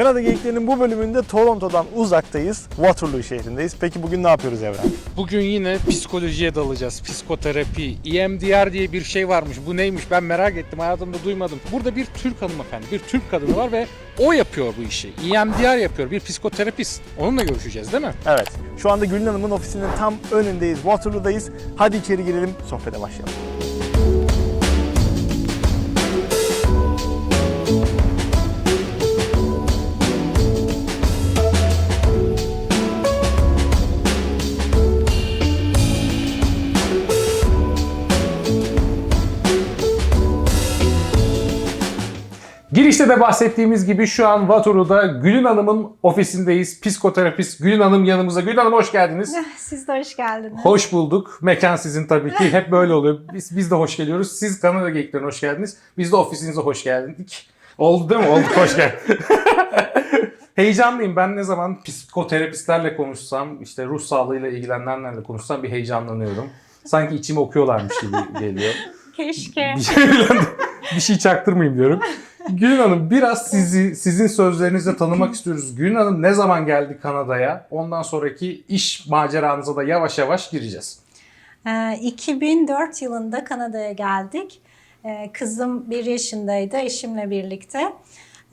Kanada Geyiklerinin bu bölümünde Toronto'dan uzaktayız. Waterloo şehrindeyiz. Peki bugün ne yapıyoruz Evren? Bugün yine psikolojiye dalacağız. Psikoterapi. EMDR diye bir şey varmış. Bu neymiş ben merak ettim. Hayatımda duymadım. Burada bir Türk hanımefendi, bir Türk kadını var ve o yapıyor bu işi. EMDR yapıyor. Bir psikoterapist. Onunla görüşeceğiz değil mi? Evet, şu anda Gülün Hanım'ın ofisinin tam önündeyiz. Waterloo'dayız. Hadi içeri girelim, sohbete başlayalım. Girişte de bahsettiğimiz gibi şu an Vatoru'da Gülün Hanım'ın ofisindeyiz. Psikoterapist Gülün Hanım yanımıza. Gülün Hanım hoş geldiniz. Siz de hoş geldiniz. Hoş bulduk. Mekan sizin tabii ki. Hep böyle oluyor. Biz, biz de hoş geliyoruz. Siz Kanada Geyiklerine hoş geldiniz. Biz de ofisinize hoş geldik. Oldu değil mi? Oldu. Hoş geldin. Heyecanlıyım. Ben ne zaman psikoterapistlerle konuşsam, işte ruh sağlığıyla ilgilenenlerle konuşsam bir heyecanlanıyorum. Sanki içimi okuyorlarmış gibi geliyor. Keşke. bir şey, bir şey çaktırmayayım diyorum. Gülün Hanım biraz sizi sizin sözlerinizle tanımak istiyoruz. Gülün Hanım ne zaman geldi Kanada'ya? Ondan sonraki iş maceranıza da yavaş yavaş gireceğiz. Ee, 2004 yılında Kanada'ya geldik. Ee, Kızım 1 yaşındaydı eşimle birlikte.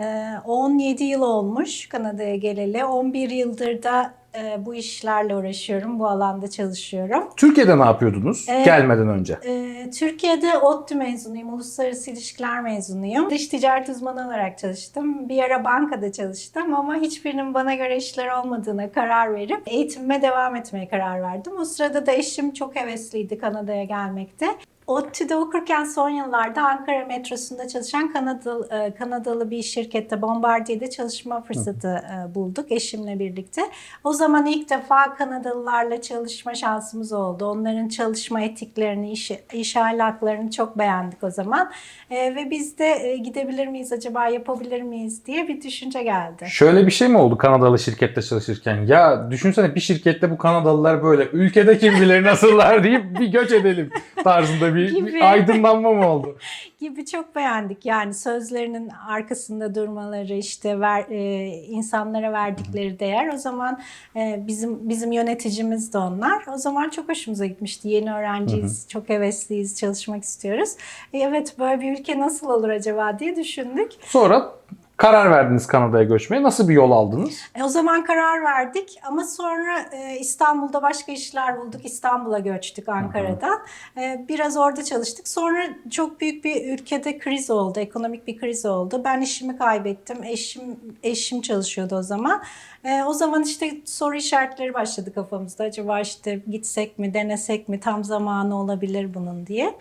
Ee, 17 yıl olmuş Kanada'ya geleli. 11 yıldır da e, bu işlerle uğraşıyorum. Bu alanda çalışıyorum. Türkiye'de ne yapıyordunuz Ee, gelmeden önce? Ee, Türkiye'de ODTÜ mezunuyum, Uluslararası İlişkiler mezunuyum. Dış ticaret uzmanı olarak çalıştım. Bir ara bankada çalıştım ama hiçbirinin bana göre işler olmadığına karar verip eğitimime devam etmeye karar verdim. O sırada da eşim çok hevesliydi Kanada'ya gelmekte. ODTÜ'de okurken son yıllarda Ankara metrosunda çalışan Kanadalı, e, Kanadalı bir şirkette Bombardier'de çalışma fırsatı e, bulduk eşimle birlikte. O zaman ilk defa Kanadalılarla çalışma şansımız oldu. Onların çalışma etiklerini, iş, iş ahlaklarını çok beğendik o zaman. E, ve biz de e, gidebilir miyiz acaba yapabilir miyiz diye bir düşünce geldi. Şöyle bir şey mi oldu Kanadalı şirkette çalışırken? Ya düşünsene bir şirkette bu Kanadalılar böyle ülkede kim bilir nasıllar deyip bir göç edelim tarzında bir, Gibi. bir aydınlanma mı oldu? gibi çok beğendik. Yani sözlerinin arkasında durmaları, işte ver, e, insanlara verdikleri değer. O zaman e, bizim bizim yöneticimiz de onlar. O zaman çok hoşumuza gitmişti. Yeni öğrenciyiz, çok hevesliyiz, çalışmak istiyoruz. E, evet böyle bir ülke nasıl olur acaba diye düşündük. Sonra karar verdiniz Kanada'ya göçmeye. Nasıl bir yol aldınız? E, o zaman karar verdik ama sonra e, İstanbul'da başka işler bulduk. İstanbul'a göçtük Ankara'dan. E, biraz orada çalıştık. Sonra çok büyük bir ülkede kriz oldu. Ekonomik bir kriz oldu. Ben işimi kaybettim. Eşim eşim çalışıyordu o zaman. E, o zaman işte soru işaretleri başladı kafamızda. Acaba işte gitsek mi, denesek mi, tam zamanı olabilir bunun diye.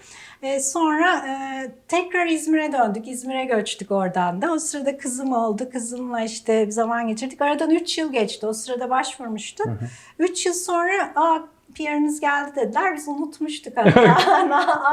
E, sonra e, tekrar İzmir'e döndük. İzmir'e göçtük oradan da. O sırada kızım oldu. Kızımla işte zaman geçirdik. Aradan 3 yıl geçti. O sırada başvurmuştuk. 3 yıl sonra aa PR'ınız geldi dediler. Biz unutmuştuk. hatta.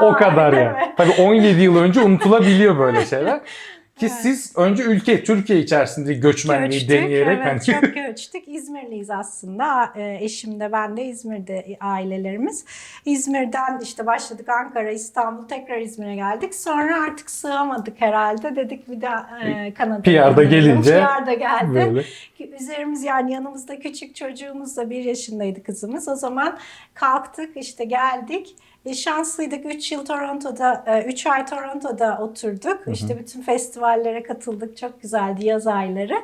O kadar yani. evet. Tabii 17 yıl önce unutulabiliyor böyle şeyler. Ki Evet. siz önce ülke, Türkiye içerisinde göçmenliği Göçtük, deneyerek evet, hani çok göçtük. İzmirliyiz aslında. E, Eşim de ben de İzmir'de ailelerimiz. İzmir'den işte başladık Ankara, İstanbul, tekrar İzmir'e geldik. Sonra artık sığamadık herhalde. Dedik bir daha e, Kanada'ya PR'da gelince PR'da geldi. böyle. Ki Üzerimiz yani yanımızda küçük çocuğumuz da bir yaşındaydı kızımız. O zaman kalktık işte geldik. E, şanslıydık 3 yıl Toronto'da, 3 ay Toronto'da oturduk. İşte bütün festivallere katıldık. Çok güzeldi yaz ayları.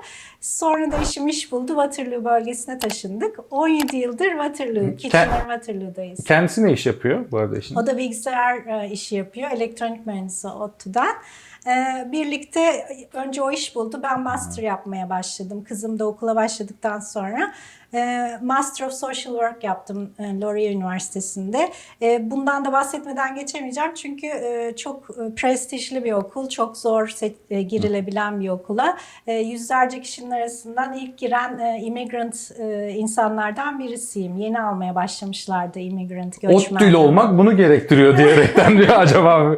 Sonra da işim iş buldu. Waterloo bölgesine taşındık. 17 yıldır Waterloo, Kitchener Waterloo'dayız. Kendisi ne iş yapıyor bu arada işin? O da bilgisayar e, işi yapıyor. Elektronik mühendisi ODTÜ'den. E, birlikte önce o iş buldu. Ben master yapmaya başladım. Kızım da okula başladıktan sonra. E, master of Social Work yaptım e, Laurier Üniversitesi'nde. E, bundan da bahsetmeden geçemeyeceğim. Çünkü e, çok prestijli bir okul. Çok zor e, girilebilen bir okula. E, yüzlerce kişinin arasından ilk giren e, immigrant e, insanlardan birisiyim. Yeni almaya başlamışlardı immigrant göçmenler. ODTÜ'lü olmak bunu gerektiriyor diyerekten diyor acaba.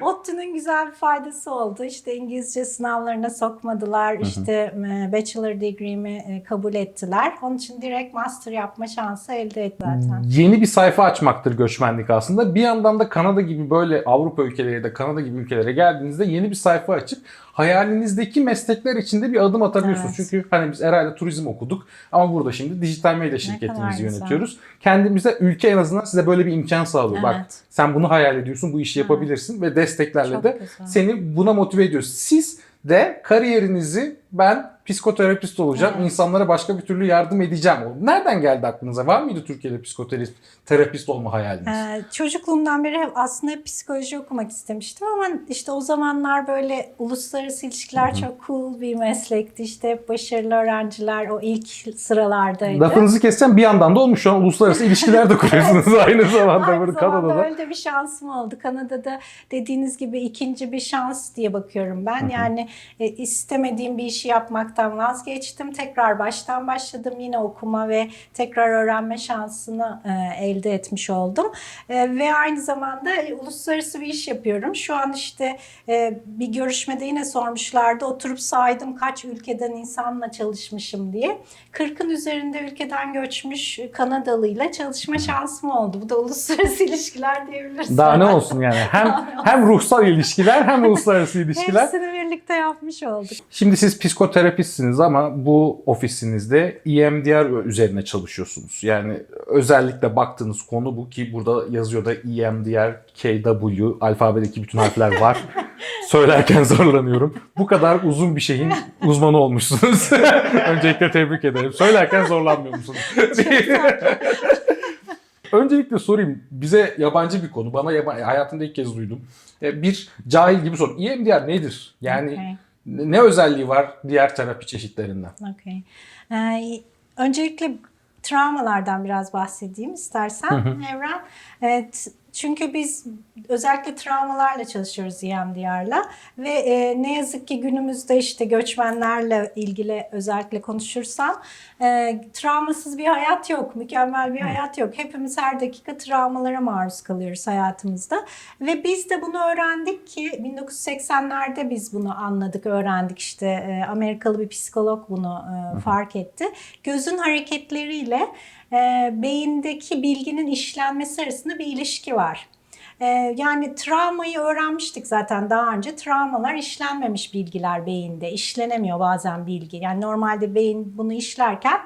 ODTÜ'nün güzel bir faydası oldu. İşte İngilizce sınavlarına sokmadılar. İşte e, bachelor degree'mi e, kabul ettiler. Onun için direkt master yapma şansı elde etti zaten. Yeni bir sayfa açmaktır göçmenlik aslında. Bir yandan da Kanada gibi böyle Avrupa ülkeleri ya da Kanada gibi ülkelere geldiğinizde yeni bir sayfa açıp hayalinizdeki meslekler içinde bir adım atabiliyorsunuz. Evet. Çünkü hani biz herhalde turizm okuduk ama burada şimdi dijital medya şirketimizi güzel. yönetiyoruz. Kendimize ülke en azından size böyle bir imkan sağlıyor. Bak Evet. sen bunu hayal ediyorsun, bu işi Evet. yapabilirsin ve desteklerle Çok de güzel. seni buna motive ediyoruz. Siz de kariyerinizi ben psikoterapist olacağım, Evet. insanlara başka bir türlü yardım edeceğim. Nereden geldi aklınıza? Var mıydı Türkiye'de psikoterapist olma hayaliniz? Ee, çocukluğumdan beri aslında hep psikoloji okumak istemiştim ama işte o zamanlar böyle uluslararası ilişkiler çok cool bir meslekti. İşte hep başarılı öğrenciler o ilk sıralardaydı. Lafınızı keseceğim bir yandan da olmuş şu an uluslararası ilişkiler de kuruyorsunuz aynı zamanda Aynı burada zamanda Kanada'da. öyle bir şansım oldu. Kanada'da dediğiniz gibi ikinci bir şans diye bakıyorum ben. Yani e, istemediğim bir işi yapmaktan vazgeçtim. Tekrar baştan başladım. Yine okuma ve tekrar öğrenme şansını e, elde etmiş oldum. E, ve aynı zamanda e, uluslararası bir iş yapıyorum. Şu an işte e, bir görüşmede yine sormuşlardı. Oturup saydım kaç ülkeden insanla çalışmışım diye. 40'ın üzerinde ülkeden göçmüş Kanadalıyla çalışma şansım oldu. Bu da uluslararası ilişkiler diyebiliriz. Daha ne olsun yani hem hem ruhsal ilişkiler hem uluslararası ilişkiler. Hepsini birlikte yapmış olduk. Şimdi siz psikoterapistsiniz ama bu ofisinizde EMDR üzerine çalışıyorsunuz. Yani özellikle baktığınız konu bu ki burada yazıyor da EMDR, KW, alfabedeki bütün harfler var. Söylerken zorlanıyorum. Bu kadar uzun bir şeyin uzmanı olmuşsunuz. Öncelikle tebrik ederim. Söylerken zorlanmıyor musunuz? Öncelikle sorayım. Bize yabancı bir konu. Bana yabancı, hayatımda ilk kez duydum. E, Bir cahil gibi soru. EMDR nedir? Yani Okay. Ne özelliği var diğer terapi çeşitlerinden? Okay. Ee, öncelikle travmalardan biraz bahsedeyim istersen Evren. Evet, çünkü biz özellikle travmalarla çalışıyoruz EMDR'la ve e, ne yazık ki günümüzde işte göçmenlerle ilgili özellikle konuşursam e, travmasız bir hayat yok, mükemmel bir hayat yok. Hepimiz her dakika travmalara maruz kalıyoruz hayatımızda ve biz de bunu öğrendik ki 1980'lerde biz bunu anladık, öğrendik işte e, Amerikalı bir psikolog bunu e, fark etti. Gözün hareketleriyle e, beyindeki bilginin işlenmesi arasında bir ilişki var. E, yani travmayı öğrenmiştik zaten daha önce. Travmalar işlenmemiş bilgiler beyinde. işlenemiyor bazen bilgi. Yani normalde beyin bunu işlerken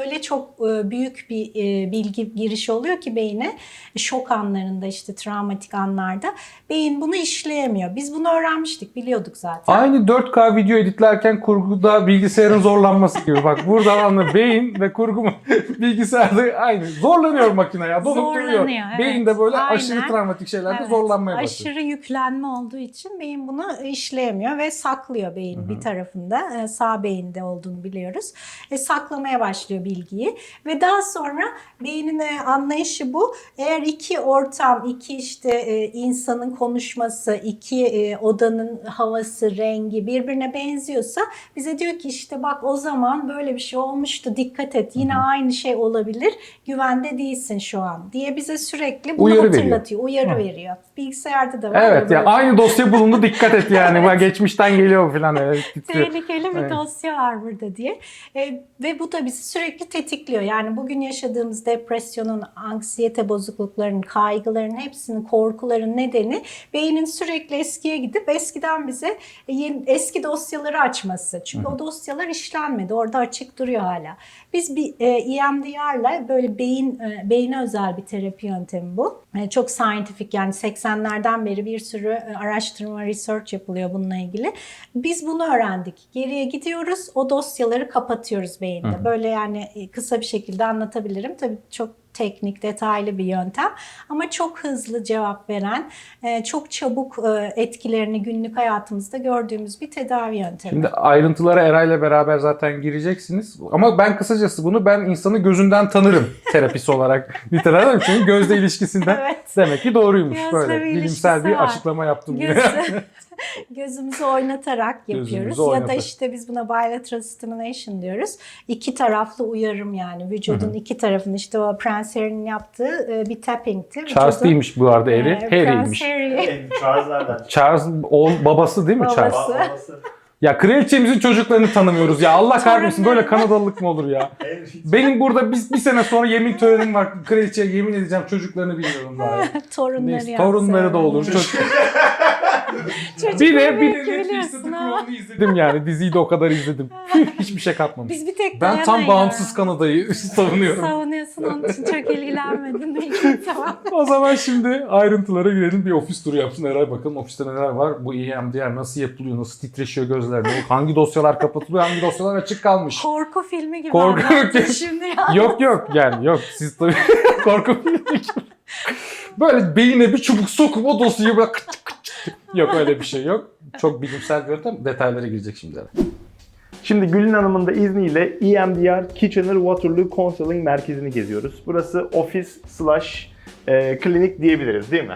öyle çok e, büyük bir e, bilgi girişi oluyor ki beyine şok anlarında işte travmatik anlarda beyin bunu işleyemiyor. Biz bunu öğrenmiştik biliyorduk zaten. Aynı 4K video editlerken kurguda bilgisayarın zorlanması gibi. Bak burada anla beyin ve kurgu bilgisayarda aynı. Zorlanıyor makine ya. Donup duruyor. Evet. Beyin de böyle Aynen. aşırı travmatik şeylerde Evet, zorlanmaya başlıyor. Aşırı yüklenme olduğu için beyin bunu işleyemiyor ve saklıyor beyin bir tarafında. e, Sağ beyinde olduğunu biliyoruz. E, saklamaya başlıyor bilgiyi ve daha sonra beynin anlayışı bu. Eğer iki ortam, iki işte e, insanın konuşması, iki e, odanın havası, rengi birbirine benziyorsa bize diyor ki işte bak o zaman böyle bir şey olmuştu dikkat et yine aynı şey olabilir güvende değilsin şu an diye bize sürekli bunu Uyarı veriyor. hatırlatıyor, uyarı Hı. veriyor. Bilgisayarda da var. Evet ya böyle. aynı dosya bulundu dikkat et yani. Bak geçmişten geliyor falan. Evet, titriyor. Tehlikeli bir Evet. dosya var burada diye. E, ve bu da bizi sürekli tetikliyor. Yani bugün yaşadığımız depresyonun, anksiyete bozukluklarının, kaygıların hepsinin, korkuların nedeni beynin sürekli eskiye gidip eskiden bize yeni, eski dosyaları açması. Çünkü o dosyalar işlenmedi. Orada açık duruyor hala. Biz bir e, EMDR'la böyle beyin e, beyne özel bir terapi yöntemi bu. E, çok scientific yani 80'lerden beri bir sürü e, araştırma, research yapılıyor bununla ilgili. Biz bunu öğrendik. Geriye gidiyoruz, o dosyaları kapatıyoruz beyinde. Böyle yani e, kısa bir şekilde anlatabilirim. Tabii çok teknik, detaylı bir yöntem ama çok hızlı cevap veren, e, çok çabuk e, etkilerini günlük hayatımızda gördüğümüz bir tedavi yöntemi. Şimdi ayrıntılara Eray'la beraber zaten gireceksiniz. Ama ben kısacası bunu ben insanı gözünden tanırım terapist olarak. Literal çünkü gözle ilişkisinden Evet. demek ki doğruymuş Gözle böyle. Bilimsel bir var. açıklama yaptım. Göz, gözümüzü oynatarak Gözümüzü yapıyoruz. Ya da işte biz buna bilateral stimulation diyoruz. İki taraflı uyarım yani. Vücudun iki tarafını işte o Prince Harry'nin yaptığı e, bir tapping'ti. Charles Vücudun- değilmiş bu arada Eri. e, Harry'ymiş. Harry. Charles nereden? Charles oğul babası değil mi Babası. Charles? Babası. Ya kraliçemizin çocuklarını tanımıyoruz ya. Allah kahretsin böyle. Kanadalılık mı olur ya? Benim burada bir, bir sene sonra yemin törenim var. Kraliçeye yemin edeceğim çocuklarını bilmiyorum daha. Torunları Neyse, torunları da olur. Çocuk- bir de bir de Netflix'te The. Crown'u izledim yani. Diziyi de o kadar izledim. Hiçbir şey katmamış. Biz bir tek Ben tam bağımsız Kanada'yı savunuyorum. Savunuyorsun onun için çok ilgilenmedin. Peki, tamam. O zaman şimdi ayrıntılara girelim. Bir ofis turu yapsın Eray bakalım ofiste neler var. Bu EMDR nasıl yapılıyor, nasıl titreşiyor gözler, ne- hangi dosyalar kapatılıyor, hangi dosyalar açık kalmış. Korku filmi gibi Korku- anlattın şimdi ya. yok yok yani yok siz tabii korku filmi gibi. Böyle beyine bir çubuk sokup o dosyayı böyle kıt kıt. Yok öyle bir şey yok. Çok bilimsel bir yöntem. Detaylara girecek şimdi. Şimdi Gülün Hanım'ın da izniyle EMDR Kitchener Waterloo Counseling Merkezi'ni geziyoruz. Burası ofis slash e, klinik diyebiliriz değil mi?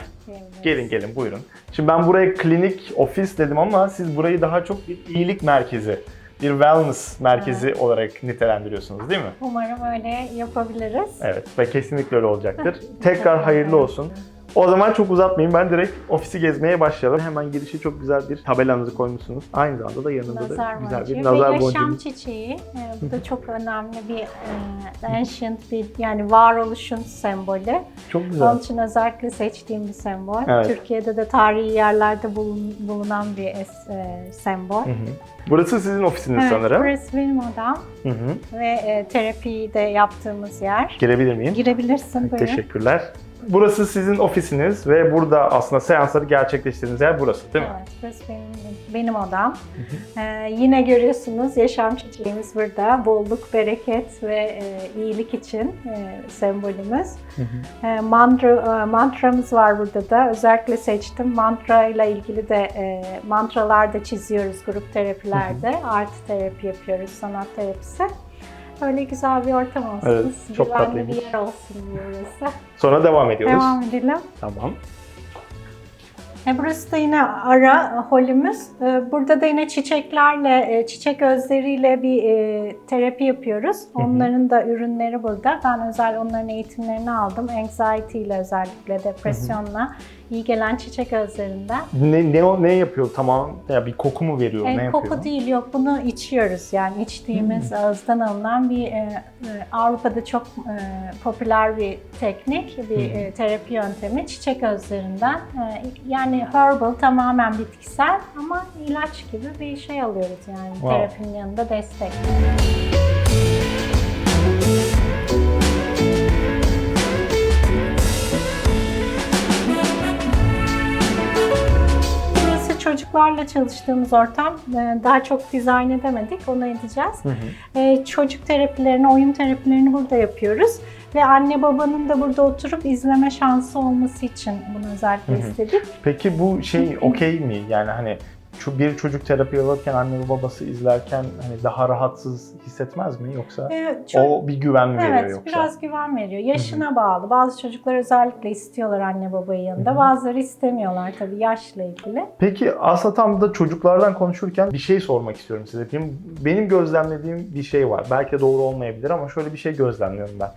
Gelin gelin buyurun. Şimdi ben buraya klinik, ofis dedim ama siz burayı daha çok bir iyilik merkezi, bir wellness merkezi olarak nitelendiriyorsunuz değil mi? Umarım öyle yapabiliriz. Evet ve kesinlikle öyle olacaktır. Tekrar hayırlı olsun. O zaman çok uzatmayayım ben direkt ofisi gezmeye başlayalım. Hemen girişe çok güzel bir tabelanızı koymuşsunuz. Aynı zamanda da yanında Nazar da güzel boncuğu bir ve nazar yaşam boncuğu. çiçeği. Ee, bu da çok önemli bir e, ancient bir yani varoluşun sembolü. Çok güzel. Onun için özellikle seçtiğim bir sembol. Evet. Türkiye'de de tarihi yerlerde bulun- bulunan bir es- e, sembol. Hı hı. Burası sizin ofisiniz Evet, sanırım. burası benim odam Hı hı. ve e, terapiyi de yaptığımız yer. Girebilir miyim? Girebilirsin buyurun. Teşekkürler. Burası sizin ofisiniz ve burada aslında seansları gerçekleştirdiğiniz yer burası değil mi? Evet, burası benim, benim odam. Ee, yine görüyorsunuz yaşam çiçeğimiz burada. Bolluk, bereket ve e, iyilik için e, sembolümüz. E, mantra, e, mantramız var burada da. Özellikle seçtim. Mantra ile ilgili de e, mantralar da çiziyoruz grup terapilerde. Artı terapi yapıyoruz, sanat terapisi. Öyle güzel bir ortam olsun. Evet, çok güvenli tatlıymış. bir yer olsun burası. Sonra devam ediyoruz. Devam edelim. Tamam. E, burası da yine ara holümüz. E, Burada da yine çiçeklerle, e, çiçek özleriyle bir e, terapi yapıyoruz. Onların da ürünleri burada. Ben özel onların eğitimlerini aldım. Anxiety ile özellikle depresyonla iyi gelen çiçek özlerinden. Ne, ne, ne yapıyor tamam? Ya bir koku mu veriyor? ne E, yapıyor? koku değil yok bunu içiyoruz yani içtiğimiz ağızdan alınan bir e, e, Avrupa'da çok e, popüler bir teknik bir e, terapi yöntemi çiçek özlerinden E, yani herbal tamamen bitkisel ama ilaç gibi bir şey alıyoruz yani Wow. terapinin yanında destek. Burası çocuklarla çalıştığımız ortam. Ee, Daha çok dizayn edemedik, onu edeceğiz. Ee, Çocuk terapilerini, oyun terapilerini burada yapıyoruz. Ve anne babanın da burada oturup izleme şansı olması için bunu özellikle istedik. Peki bu şey okey mi? Yani hani şu bir çocuk terapi alırken anne ve babası izlerken hani daha rahatsız hissetmez mi yoksa Ee, ço- o bir güven mi veriyor Evet, yoksa? biraz güven veriyor. Yaşına bağlı. Bazı çocuklar özellikle istiyorlar anne babayı yanında. Bazıları istemiyorlar tabii yaşla ilgili. Peki aslında tam da çocuklardan konuşurken bir şey sormak istiyorum size. Benim, benim gözlemlediğim bir şey var. Belki doğru olmayabilir ama şöyle bir şey gözlemliyorum ben.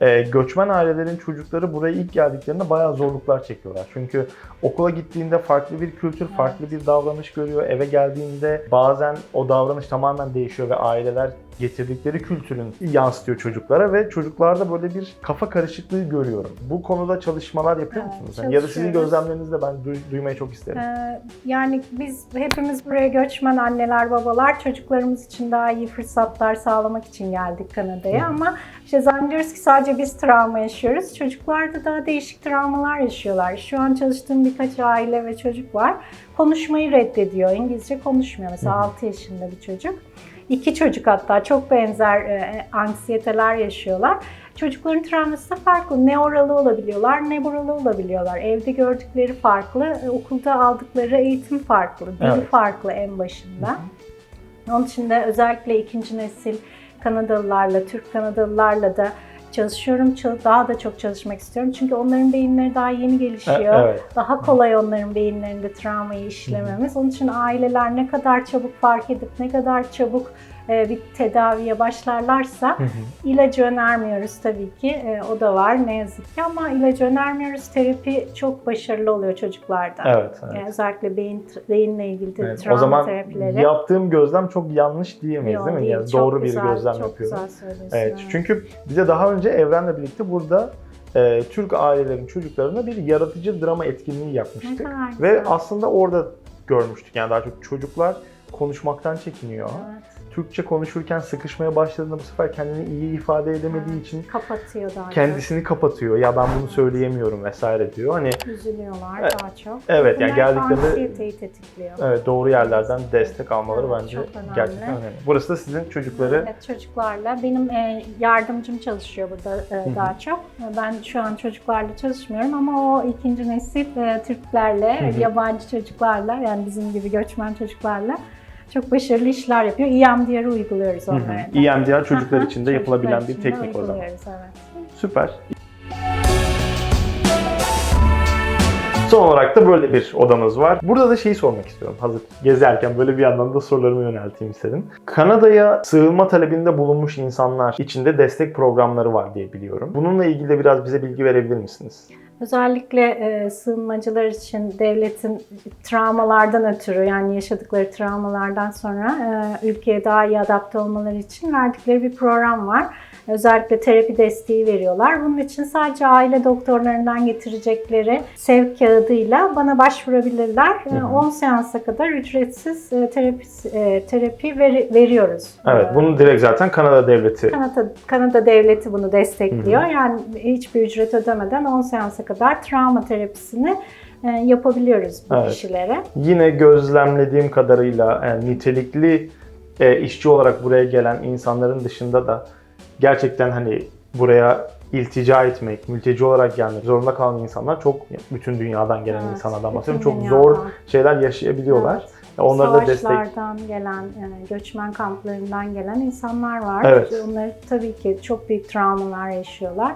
Ee, göçmen ailelerin çocukları buraya ilk geldiklerinde bayağı zorluklar çekiyorlar. Çünkü okula gittiğinde farklı bir kültür, farklı bir davranış görüyor. Eve geldiğinde bazen o davranış tamamen değişiyor ve aileler getirdikleri kültürün yansıtıyor çocuklara ve çocuklarda böyle bir kafa karışıklığı görüyorum. Bu konuda çalışmalar yapıyor Evet, musunuz? Yani ya da sizin gözlemlerinizi de ben duy- duymayı çok isterim. Ee, yani biz hepimiz buraya göçmen anneler babalar çocuklarımız için daha iyi fırsatlar sağlamak için geldik Kanada'ya ama işte zannediyoruz ki sadece biz travma yaşıyoruz. Çocuklar da daha değişik travmalar yaşıyorlar. Şu an çalıştığım birkaç aile ve çocuk var. Konuşmayı reddediyor. İngilizce konuşmuyor. Mesela 6 yaşında bir çocuk. İki çocuk hatta çok benzer e, anksiyeteler yaşıyorlar. Çocukların travması da farklı. Ne oralı olabiliyorlar ne buralı olabiliyorlar. Evde gördükleri farklı, e, okulda aldıkları eğitim farklı, dil Evet. farklı en başında. Onun için de özellikle ikinci nesil Kanadalılarla, Türk Kanadalılarla da çalışıyorum. Çal- Daha da çok çalışmak istiyorum. Çünkü onların beyinleri daha yeni gelişiyor. Evet. Daha kolay onların beyinlerinde travmayı işlememiz. Onun için aileler ne kadar çabuk fark edip ne kadar çabuk bir tedaviye başlarlarsa ilacı önermiyoruz tabii ki. E, o da var ne yazık ki ama ilacı önermiyoruz. Terapi çok başarılı oluyor çocuklarda. Evet. evet. Yani özellikle beyin beyinle ilgili Evet, travma o zaman terapileri. yaptığım gözlem çok yanlış diyemeyiz Yok, değil mi? değil. Yani doğru bir güzel, gözlem çok yapıyorum. güzel söylüyorsun. Evet, evet. çünkü bize daha önce Evren'le birlikte burada e, Türk ailelerin çocuklarına bir yaratıcı drama etkinliği yapmıştık. kadar Ve aslında orada görmüştük. Yani daha çok çocuklar konuşmaktan çekiniyor. Türkçe konuşurken sıkışmaya başladığında bu sefer kendini iyi ifade edemediği için Kapatıyor daha kendisini kapatıyor. Ya ben bunu söyleyemiyorum vesaire diyor. Hani çok. Üzülüyorlar Evet. daha çok. evet yani geldiklerinde anksiyeteyi tetikliyor. evet, doğru yerlerden destek almaları Evet, bence çok önemli. gerçekten önemli. Burası da sizin çocukları Evet çocuklarla. Benim e, yardımcım çalışıyor burada e, daha çok. E, Ben şu an çocuklarla çalışmıyorum ama o ikinci nesil e, Türklerle, yabancı çocuklarla yani bizim gibi göçmen çocuklarla çok başarılı işler yapıyor. EMDR'ı uyguluyoruz Hı hı. onlara. da. EMDR çocuklar için de çocuklar yapılabilen bir için teknik o zaman. Evet. Süper. Son olarak da böyle bir odamız var. Burada da şeyi sormak istiyorum. Hazır gezerken böyle bir yandan da sorularımı yönelteyim istedim. Kanada'ya sığınma talebinde bulunmuş insanlar içinde destek programları var diye biliyorum. Bununla ilgili de biraz bize bilgi verebilir misiniz? Özellikle e, sığınmacılar için devletin travmalardan ötürü yani yaşadıkları travmalardan sonra e, ülkeye daha iyi adapte olmaları için verdikleri bir program var. Özellikle terapi desteği veriyorlar. Bunun için sadece aile doktorlarından getirecekleri sevk kağıdıyla bana başvurabilirler. Hı hı. 10 seansa kadar ücretsiz e, terapi, e, terapi veri- veriyoruz. Evet, bunu direkt zaten Kanada devleti Kanada, Kanada devleti bunu destekliyor. Yani hiçbir ücret ödemeden 10 seansa kadar travma terapisini e, yapabiliyoruz bu Evet. kişilere. yine gözlemlediğim kadarıyla e, nitelikli e, işçi olarak buraya gelen insanların dışında da gerçekten hani buraya iltica etmek, mülteci olarak gelmek zorunda kalan insanlar çok bütün dünyadan gelen Evet, insanlardan bahsediyorum. Çok dünyadan. zor şeyler yaşayabiliyorlar. Evet. Onlara da destek gelen, göçmen kamplarından gelen insanlar var. Evet. Onlar tabii ki çok büyük travmalar yaşıyorlar.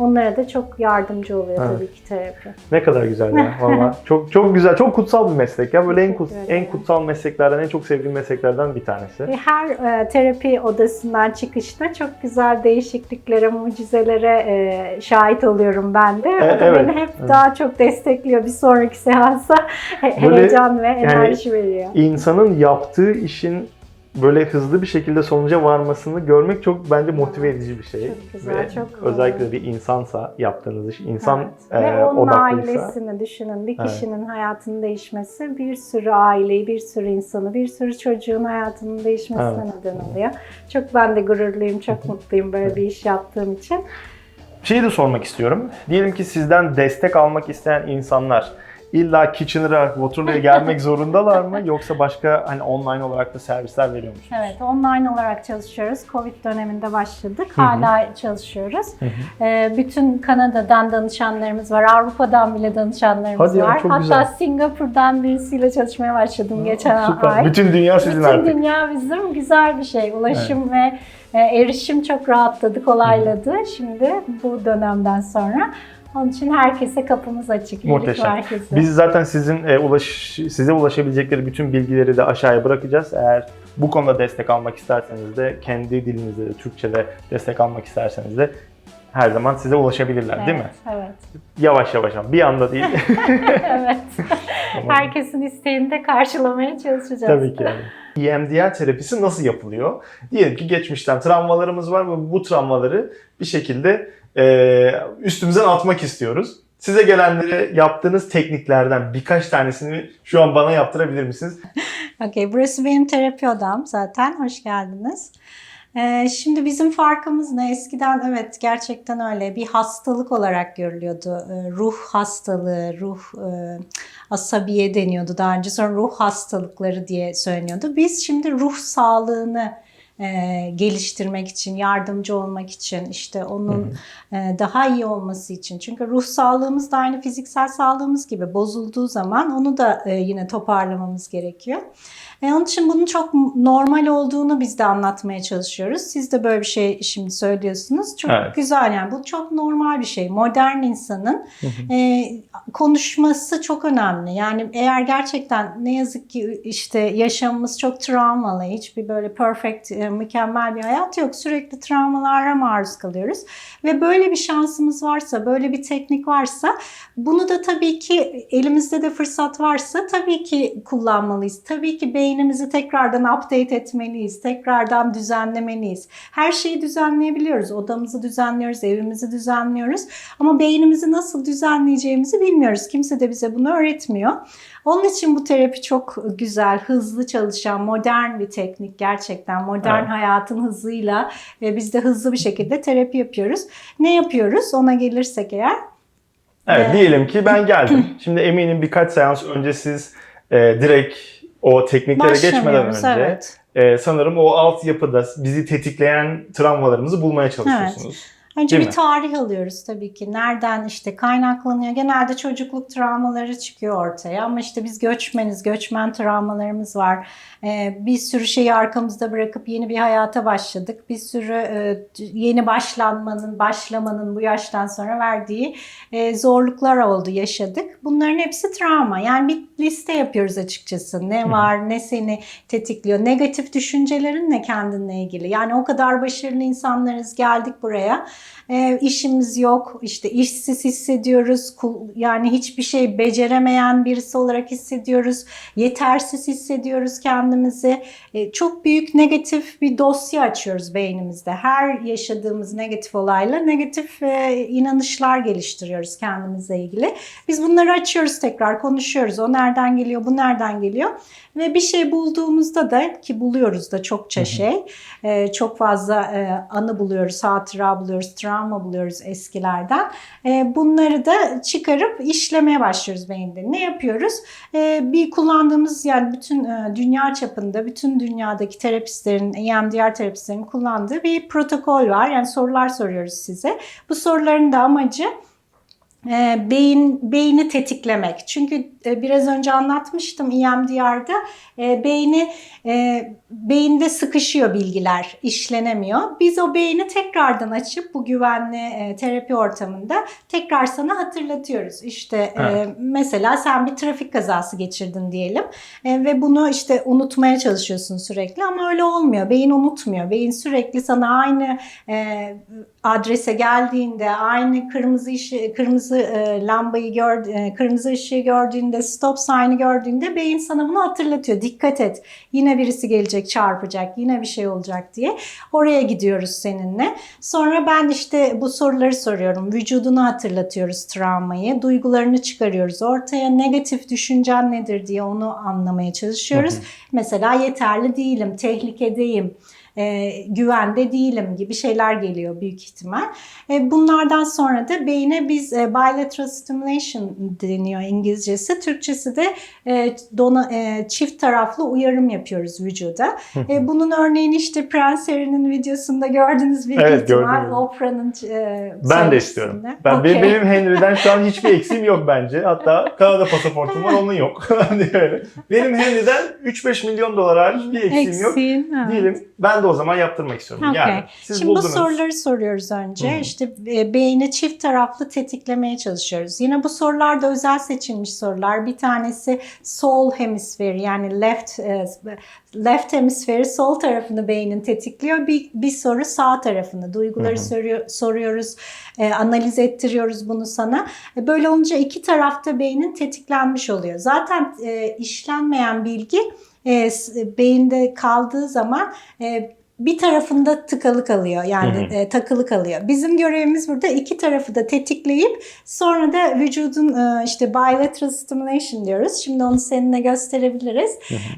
Onlara da çok yardımcı oluyor Evet. tabii ki terapi. ne kadar güzel ya valla. çok çok güzel, çok kutsal bir meslek ya. Böyle en, kut, en kutsal mesleklerden, en çok sevdiğim mesleklerden bir tanesi. Ve her e, terapi odasından çıkışta çok güzel değişikliklere, mucizelere e, şahit oluyorum ben de. O E, da evet, beni hep evet. daha çok destekliyor. Bir sonraki seansa Böyle, heyecan ve enerji veriyor. İnsanın yaptığı işin böyle hızlı bir şekilde sonuca varmasını görmek çok bence motive edici bir şey. Çok güzel, Ve çok- özellikle bir insansa yaptığınız iş, insan Evet. e, Ve onun odaklıysa. ailesini düşünün. Bir Evet. kişinin hayatının değişmesi bir sürü aileyi, bir sürü insanı, bir sürü çocuğun hayatının değişmesine Evet. neden oluyor. Çok ben de gururluyum, çok mutluyum böyle bir iş yaptığım için. Şeyi de sormak istiyorum. Diyelim ki sizden destek almak isteyen insanlar illa Kitchener'a, Waterloo'ya gelmek zorundalar mı? Yoksa başka hani online olarak da servisler veriyor musunuz? Evet, online olarak çalışıyoruz. Covid döneminde başladık. Hı hı. Hala çalışıyoruz. Ee, bütün Kanada'dan danışanlarımız var. Avrupa'dan bile danışanlarımız Hadi ya, var. Hatta güzel. Singapur'dan birisiyle çalışmaya başladım geçen Süper. ay. Bütün dünya sizin Bütün artık. dünya bizim güzel bir şey. Ulaşım ve e, erişim çok rahatladı, kolayladı. Şimdi bu dönemden sonra. Onun için herkese kapımız açık. Muhteşem. merkezi. Biz zaten sizin e, ulaş size ulaşabilecekleri bütün bilgileri de aşağıya bırakacağız. Eğer bu konuda destek almak isterseniz de kendi dilinizde de Türkçe'de destek almak isterseniz de her zaman size ulaşabilirler değil mi? Evet, evet. Yavaş yavaş ama bir anda değil. evet. Tamam. Herkesin isteğini de karşılamaya çalışacağız. Tabii ki yani. EMDR terapisi nasıl yapılıyor? Diyelim ki geçmişten travmalarımız var ve bu travmaları bir şekilde e, üstümüzden atmak istiyoruz. Size gelenlere yaptığınız tekniklerden birkaç tanesini şu an bana yaptırabilir misiniz? Okey, burası benim terapi odam zaten. Hoş geldiniz. Ee, şimdi bizim farkımız ne? Eskiden evet gerçekten öyle bir hastalık olarak görülüyordu. Ee, ruh hastalığı, ruh e, asabiye deniyordu daha önce. Sonra ruh hastalıkları diye söyleniyordu. Biz şimdi ruh sağlığını e, geliştirmek için, yardımcı olmak için, işte onun e, daha iyi olması için. Çünkü ruh sağlığımız da aynı fiziksel sağlığımız gibi bozulduğu zaman onu da e, yine toparlamamız gerekiyor. E, onun için bunun çok normal olduğunu biz de anlatmaya çalışıyoruz. Siz de böyle bir şey şimdi söylüyorsunuz. Çok Evet. güzel yani bu çok normal bir şey. Modern insanın e, konuşması çok önemli. Yani eğer gerçekten ne yazık ki işte yaşamımız çok travmalı, hiçbir böyle perfect e, mükemmel bir hayat yok. Sürekli travmalara maruz kalıyoruz. Ve böyle bir şansımız varsa, böyle bir teknik varsa bunu da tabii ki elimizde de fırsat varsa tabii ki kullanmalıyız. Tabii ki beynimizi tekrardan update etmeliyiz. Tekrardan düzenlemeliyiz. Her şeyi düzenleyebiliyoruz. Odamızı düzenliyoruz, evimizi düzenliyoruz. Ama beynimizi nasıl düzenleyeceğimizi bilmiyoruz. Kimse de bize bunu öğretmiyor. Onun için bu terapi çok güzel, hızlı çalışan, modern bir teknik gerçekten. Modern Evet. hayatın hızıyla ve biz de hızlı bir şekilde terapi yapıyoruz. Ne yapıyoruz? Ona gelirsek eğer. Evet Ee, diyelim ki ben geldim. Şimdi eminim birkaç seans önce siz e, direkt o tekniklere geçmeden önce evet. e, sanırım o altyapıda bizi tetikleyen travmalarımızı bulmaya çalışıyorsunuz. Önce Değil bir mi? tarih alıyoruz tabii ki. Nereden işte kaynaklanıyor. Genelde çocukluk travmaları çıkıyor ortaya ama işte biz göçmeniz, göçmen travmalarımız var. Ee, bir sürü şeyi arkamızda bırakıp yeni bir hayata başladık. Bir sürü e, yeni başlanmanın, başlamanın bu yaştan sonra verdiği e, zorluklar oldu, yaşadık. Bunların hepsi travma. Yani bir liste yapıyoruz açıkçası. Ne var, ne seni tetikliyor. Negatif düşüncelerin ne kendinle ilgili. Yani o kadar başarılı insanlarız, geldik buraya. E, işimiz yok, işte işsiz hissediyoruz, yani hiçbir şey beceremeyen birisi olarak hissediyoruz, yetersiz hissediyoruz kendimizi. E, çok büyük negatif bir dosya açıyoruz beynimizde. Her yaşadığımız negatif olayla negatif e, inanışlar geliştiriyoruz kendimizle ilgili. Biz bunları açıyoruz tekrar, konuşuyoruz. O nereden geliyor, bu nereden geliyor? Ve bir şey bulduğumuzda da ki buluyoruz da çokça şey, e, çok fazla e, anı buluyoruz, hatıra buluyoruz, travma buluyoruz eskilerden. E, bunları da çıkarıp işlemeye başlıyoruz beyinde. Ne yapıyoruz? E, bir kullandığımız yani bütün e, dünya çapında, bütün dünyadaki terapistlerin, EMDR terapistlerin kullandığı bir protokol var. Yani sorular soruyoruz size. Bu soruların da amacı beyin beyni tetiklemek. Çünkü e, biraz önce anlatmıştım EMDR'da e, beyni e, beyinde sıkışıyor bilgiler, işlenemiyor. Biz o beyni tekrardan açıp bu güvenli terapi ortamında tekrar sana hatırlatıyoruz. İşte Evet. mesela sen bir trafik kazası geçirdin diyelim ve bunu işte unutmaya çalışıyorsun sürekli ama öyle olmuyor. Beyin unutmuyor. Beyin sürekli sana aynı adrese geldiğinde, aynı kırmızı ışı, kırmızı e, lambayı gör, e, kırmızı ışığı gördüğünde, stop sign'ı gördüğünde beyin sana bunu hatırlatıyor. Dikkat et. Yine birisi gelecek, çarpacak, yine bir şey olacak diye. Oraya gidiyoruz seninle. Sonra ben işte bu soruları soruyorum. Vücudunu hatırlatıyoruz travmayı. Duygularını çıkarıyoruz. Ortaya negatif düşüncen nedir diye onu anlamaya çalışıyoruz. Mesela yeterli değilim, tehlikedeyim e, güvende değilim gibi şeyler geliyor büyük ihtimal. E, bunlardan sonra da beyine biz e, bilateral stimulation deniyor İngilizcesi. Türkçesi de e, dona, e, çift taraflı uyarım yapıyoruz vücuda. E, bunun örneğini işte Prens Harry'nin videosunda gördünüz büyük Evet, ihtimal. gördüm. Oprah'ın e, Ben de istiyorum. Ben Okey. benim Henry'den şu an hiçbir eksiğim yok bence. Hatta Kanada pasaportum var, onun yok. Hani. Benim Henry'den 3-5 milyon dolar bir eksiğim yok. Eksiğin, evet. Diyelim ben de o zaman yaptırmak istiyorum. Okey. Yani siz Şimdi buldunuz. bu soruları soruyoruz önce. Hı hı. İşte e, beyni çift taraflı tetiklemeye çalışıyoruz. Yine bu sorular da özel seçilmiş sorular. Bir tanesi sol hemisferi yani left e, left hemisferi sol tarafını beynin tetikliyor. Bir, bir soru sağ tarafını. Duyguları soruyor, soruyoruz, e, analiz ettiriyoruz bunu sana. Böyle olunca iki tarafta beynin tetiklenmiş oluyor. Zaten işlenmeyen bilgi e, beyinde kaldığı zaman e, bir tarafında tıkalı kalıyor yani Hı hı. e, takılı kalıyor. Bizim görevimiz burada iki tarafı da tetikleyip sonra da vücudun e, işte bilateral stimulation diyoruz. Şimdi onu seninle gösterebiliriz.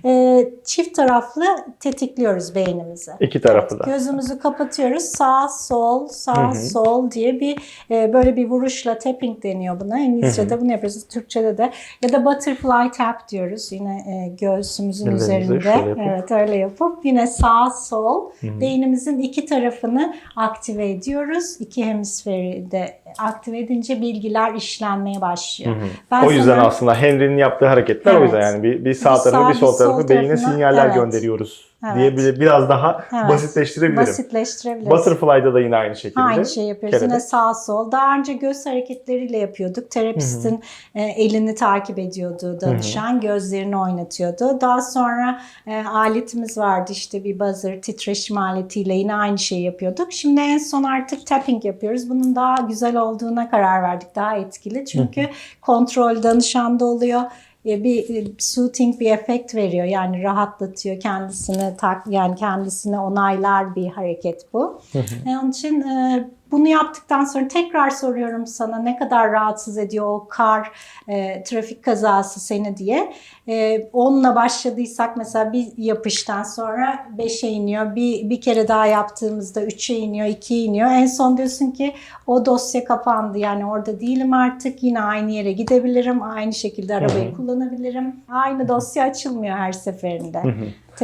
E, çift taraflı tetikliyoruz beynimizi. İki tarafı da. Gözümüzü kapatıyoruz. Sağ, sol, sağ, Hı hı. sol diye bir e, böyle bir vuruşla tapping deniyor buna. İngilizce'de bunu yapıyoruz. Türkçe'de de ya da butterfly tap diyoruz. Yine e, göğsümüzün Ellerimizi üzerinde. Evet öyle yapıp yine sağ, sol beynimizin iki tarafını aktive ediyoruz. İki hemisferi de aktive edince bilgiler işlenmeye başlıyor. Ben o yüzden sana- aslında Henry'nin yaptığı hareketler o Evet. yüzden yani bir, bir sağ Bir tarafı bir sol tarafı sol beyine tarafına, sinyaller evet. gönderiyoruz Evet. diye bile biraz daha Evet. basitleştirebilirim. Basitleştirebiliriz. Butterfly'da da yine aynı şekilde. Aynı şey yapıyoruz. Kelebek. Yine sağ sol. Daha önce göz hareketleriyle yapıyorduk. Terapistin e, elini takip ediyordu danışan. Gözlerini oynatıyordu. Daha sonra e, aletimiz vardı işte bir buzzer titreşim aletiyle yine aynı şeyi yapıyorduk. Şimdi en son artık tapping yapıyoruz. Bunun daha güzel olduğuna karar verdik. Daha etkili. Çünkü kontrol danışanda oluyor. Bir e, soothing bir efekt veriyor. Yani rahatlatıyor kendisini tak yani kendisini onaylar bir hareket bu. Onun için e, bunu yaptıktan sonra tekrar soruyorum sana ne kadar rahatsız ediyor o kar, e, trafik kazası seni diye. E, onunla başladıysak mesela bir yapıştan sonra 5'e iniyor. Bir, bir kere daha yaptığımızda 3'e iniyor, 2'ye iniyor. En son diyorsun ki o dosya kapandı. Yani orada değilim artık. Yine aynı yere gidebilirim. Aynı şekilde arabayı kullanabilirim. Aynı dosya açılmıyor her seferinde.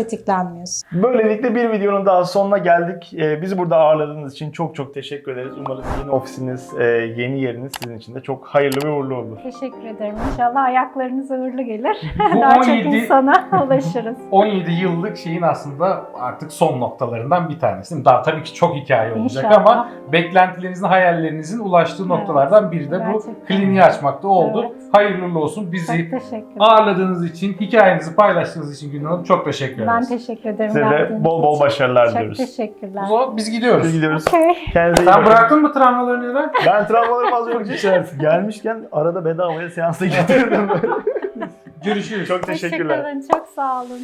Tetiklenmiyorsun. Böylelikle bir videonun daha sonuna geldik. Ee, bizi burada ağırladığınız için çok çok teşekkür ederiz. Umarız yeni ofisiniz, e, yeni yeriniz sizin için de çok hayırlı ve uğurlu olur. Teşekkür ederim. İnşallah ayaklarınız uğurlu gelir. Bu Daha çok 17 insana ulaşırız. 17 yıllık şeyin aslında artık son noktalarından bir tanesi. Daha tabii ki çok hikaye olacak İnşallah. ama beklentilerinizin, hayallerinizin ulaştığı Evet. noktalardan biri de bu Gerçekten. kliniği açmakta oldu. Evet. Hayırlı olsun. Çok Bizi ederim. ağırladığınız için, hikayenizi paylaştığınız için Gülün Hanım çok teşekkür Ben teşekkür ederim. Size de geldiğiniz bol bol için. başarılar Çok diliyoruz. teşekkürler. O zaman biz gidiyoruz. Biz gidiyoruz. Okey. Kendinize iyi Sen bakın. bıraktın mı travmalarını Eren? Ben travmalarımı az önce gelmişken arada bedavaya seansa getirdim. Görüşürüz. çok teşekkürler. Hoşçakalın. Çok sağ olun.